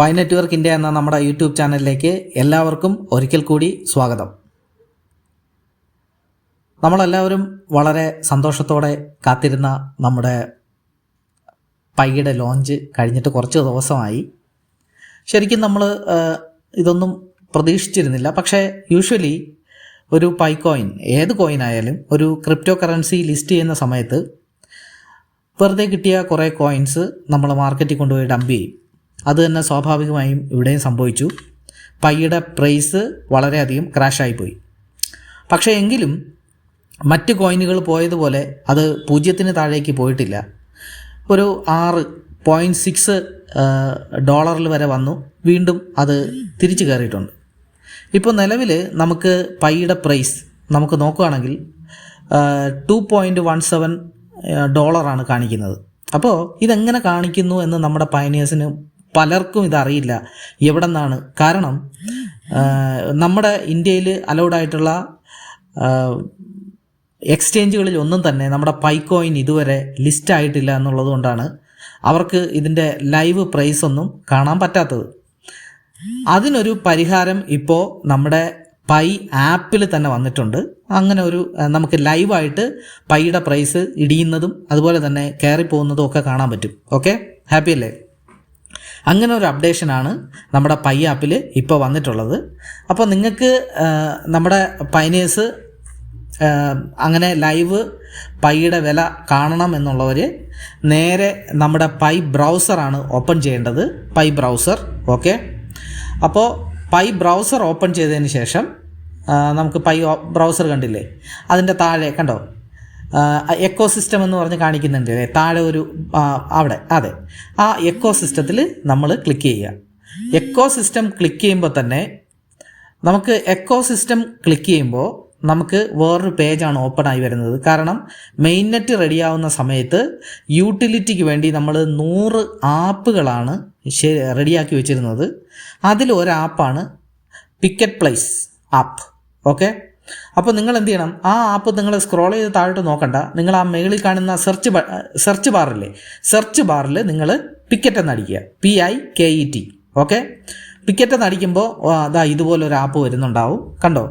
Pi network India എന്ന നമ്മുടെ YouTube ചാനലിലേക്ക് എല്ലാവർക്കും ഒരിക്കൽ കൂടി സ്വാഗതം. നമ്മളെല്ലാവരും വളരെ സന്തോഷത്തോടെ കാത്തിരുന്ന നമ്മുടെ പൈയുടെ ലോഞ്ച് കഴിഞ്ഞിട്ട് കുറച്ച് ദിവസമായി. ശരിക്കും നമ്മൾ ഇതൊന്നും പ്രതീക്ഷിച്ചിരുന്നില്ല. പക്ഷേ യൂഷ്വലി ഒരു പൈ കോയിൻ ഏത് കോയിൻ ആയാലും ഒരു ക്രിപ്റ്റോ കറൻസി ലിസ്റ്റ് ചെയ്യുന്ന സമയത്ത് വെറുതെ കിട്ടിയ കുറേ കോയിൻസ് നമ്മൾ മാർക്കറ്റിൽ കൊണ്ടുപോയി ഡംപ് ചെയ്യും. അത് തന്നെ സ്വാഭാവികമായും ഇവിടെയും സംഭവിച്ചു. പൈയുടെ പ്രൈസ് വളരെയധികം ക്രാഷായിപ്പോയി പക്ഷേ എങ്കിലും മറ്റ് കോയിനുകൾ പോയതുപോലെ അത് പൂജ്യത്തിന് താഴേക്ക് പോയിട്ടില്ല. ഒരു ആറ് പോയിന്റ് സിക്സ് ഡോളറിൽ വരെ വന്നു. വീണ്ടും അത് തിരിച്ചു കയറിയിട്ടുണ്ട്. ഇപ്പോൾ നിലവിൽ നമുക്ക് പൈയുടെ പ്രൈസ് നമുക്ക് നോക്കുകയാണെങ്കിൽ ടു പോയിന്റ് വൺ സെവൻ ഡോളറാണ് കാണിക്കുന്നത്. അപ്പോൾ ഇതെങ്ങനെ കാണിക്കുന്നു എന്ന് നമ്മുടെ പയനിയേഴ്സിന് പലർക്കും ഇതറിയില്ല എവിടെ നിന്നാണ് കാരണം നമ്മുടെ ഇന്ത്യയിൽ അലൗഡായിട്ടുള്ള എക്സ്ചേഞ്ചുകളിൽ ഒന്നും തന്നെ നമ്മുടെ പൈക്കോയിൻ കോയിൻ ഇതുവരെ ലിസ്റ്റ് ആയിട്ടില്ല എന്നുള്ളത് കൊണ്ടാണ് അവർക്ക് ഇതിന്റെ ലൈവ് പ്രൈസ് ഒന്നും കാണാൻ പറ്റാത്തത്. അതിനൊരു പരിഹാരം ഇപ്പോൾ നമ്മുടെ പൈ ആപ്പിൽ തന്നെ വന്നിട്ടുണ്ട്. അങ്ങനെ ഒരു നമുക്ക് ലൈവായിട്ട് പൈയുടെ പ്രൈസ് ഇടിയുന്നതും അതുപോലെ തന്നെ കയറി പോകുന്നതും ഒക്കെ കാണാൻ പറ്റും. ഓക്കെ ഹാപ്പി അല്ലേ? അങ്ങനെ ഒരു അപ്ഡേഷനാണ് നമ്മുടെ പൈ ആപ്പിൽ ഇപ്പോൾ വന്നിട്ടുള്ളത്. അപ്പോൾ നിങ്ങൾക്ക് നമ്മുടെ പൈനേഴ്സ് അങ്ങനെ ലൈവ് പൈയുടെ വില കാണണം എന്നുള്ളവർ നേരെ നമ്മുടെ പൈ ബ്രൗസറാണ് ഓപ്പൺ ചെയ്യേണ്ടത്. Pi browser okay? അപ്പോൾ പൈ ബ്രൗസർ ഓപ്പൺ ചെയ്തതിന് ശേഷം നമുക്ക് പൈ ബ്രൗസർ കണ്ടില്ലേ? അതിന്റെ താഴെ കണ്ടോ? എക്കോ സിസ്റ്റം എന്ന് പറഞ്ഞ് കാണിക്കുന്നുണ്ട്. അല്ലേ? താഴെ ഒരു അവിടെ. അതെ. ആ എക്കോ സിസ്റ്റത്തിൽ നമ്മൾ ക്ലിക്ക് ചെയ്യുക. എക്കോ സിസ്റ്റം ക്ലിക്ക് ചെയ്യുമ്പോൾ തന്നെ നമുക്ക് എക്കോ സിസ്റ്റം ക്ലിക്ക് ചെയ്യുമ്പോൾ നമുക്ക് വേറൊരു പേജാണ് ഓപ്പൺ ആയി വരുന്നത്. കാരണം മെയിൻ നെറ്റ് റെഡിയാവുന്ന സമയത്ത് യൂട്ടിലിറ്റിക്ക് വേണ്ടി നമ്മൾ നൂറ് ആപ്പുകളാണ് റെഡിയാക്കി വെച്ചിരുന്നത്. അതിൽ ഒരു പിക്കറ്റ് പ്ലേസ് ആപ്പ് ഓക്കെ അപ്പോൾ നിങ്ങൾ എന്ത് ചെയ്യണം? ആ ആപ്പ് നിങ്ങൾ സ്ക്രോൾ ചെയ്ത് താഴോട്ട് നോക്കണ്ട. നിങ്ങൾ ആ മേളിൽ കാണുന്ന സെർച്ച് സെർച്ച് ബാറില്ലേ സെർച്ച് ബാറിൽ നിങ്ങൾ പിക്കറ്റ് എന്ന് അടിക്കുക. P I K E T okay Piket എന്ന് അടിക്കുമ്പോൾ അതാ ഇതുപോലെ ഒരു ആപ്പ് വരുന്നുണ്ടാവും. കണ്ടോ?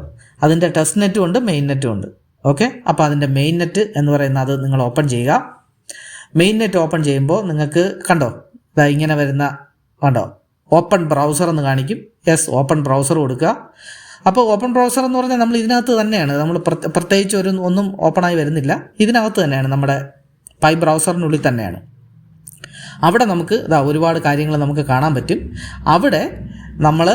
അതിന്റെ ടെസ്റ്റ് നെറ്റും ഉണ്ട് മെയിൻ നെറ്റും ഉണ്ട്. ഓക്കെ അപ്പോൾ അതിന്റെ മെയിൻ നെറ്റ് എന്ന് പറയുന്ന അത് നിങ്ങൾ ഓപ്പൺ ചെയ്യുക. മെയിൻ നെറ്റ് ഓപ്പൺ ചെയ്യുമ്പോൾ നിങ്ങൾക്ക് കണ്ടോ? ഇതാ ഇങ്ങനെ വരുന്ന കണ്ടോ? ഓപ്പൺ ബ്രൗസർ എന്ന് കാണിക്കും. യെസ് ഓപ്പൺ ബ്രൗസർ കൊടുക്കുക. അപ്പോൾ ഓപ്പൺ ബ്രൗസർ എന്ന് പറഞ്ഞാൽ നമ്മൾ ഇതിനകത്ത് തന്നെയാണ്. നമ്മൾ പ്രത്യേകിച്ച് ഒരു ഒന്നും ഓപ്പണായി വരുന്നില്ല. ഇതിനകത്ത് തന്നെയാണ് നമ്മുടെ പൈ ബ്രൗസറിനുള്ളിൽ തന്നെയാണ്. അവിടെ നമുക്ക് ഇതാ ഒരുപാട് കാര്യങ്ങൾ നമുക്ക് കാണാൻ പറ്റും. അവിടെ നമ്മൾ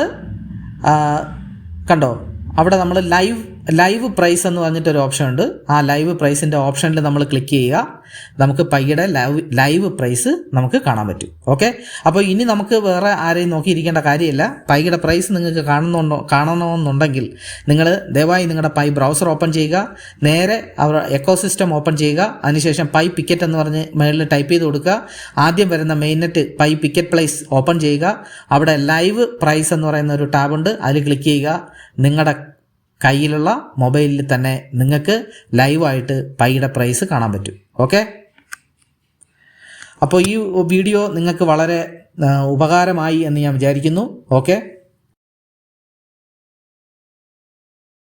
കണ്ടോ? അവിടെ നമ്മൾ ലൈവ് ലൈവ് പ്രൈസ് എന്ന് പറഞ്ഞിട്ടൊരു ഓപ്ഷൻ ഉണ്ട്. ആ ലൈവ് പ്രൈസിന്റെ ഓപ്ഷനിൽ നമ്മൾ ക്ലിക്ക് ചെയ്യുക. നമുക്ക് പയ്യുടെ ലൈവ് ലൈവ് പ്രൈസ് നമുക്ക് കാണാൻ പറ്റും. ഓക്കെ അപ്പോൾ ഇനി നമുക്ക് വേറെ ആരെയും നോക്കിയിരിക്കേണ്ട കാര്യമില്ല. പൈയുടെ പ്രൈസ് നിങ്ങൾക്ക് കാണുന്നുണ്ടോ കാണണമെന്നുണ്ടെങ്കിൽ നിങ്ങൾ ദയവായി നിങ്ങളുടെ പൈ ബ്രൗസർ ഓപ്പൺ ചെയ്യുക. നേരെ അവർ എക്കോ സിസ്റ്റം ഓപ്പൺ ചെയ്യുക. അതിനുശേഷം പൈ പിക്കറ്റ് എന്ന് പറഞ്ഞ് മേളിൽ ടൈപ്പ് ചെയ്ത് കൊടുക്കുക. ആദ്യം വരുന്ന main net Pi Piket place open ചെയ്യുക. അവിടെ ലൈവ് പ്രൈസ് എന്ന് പറയുന്ന ഒരു ടാബുണ്ട് അതിൽ ക്ലിക്ക് ചെയ്യുക. നിങ്ങളുടെ കയ്യിലുള്ള മൊബൈലിൽ തന്നെ നിങ്ങൾക്ക് ലൈവായിട്ട് പൈയുടെ പ്രൈസ് കാണാൻ പറ്റും. ഓക്കെ? അപ്പോൾ ഈ വീഡിയോ നിങ്ങൾക്ക് വളരെ ഉപകാരമായി എന്ന് ഞാൻ വിചാരിക്കുന്നു. ഓക്കെ?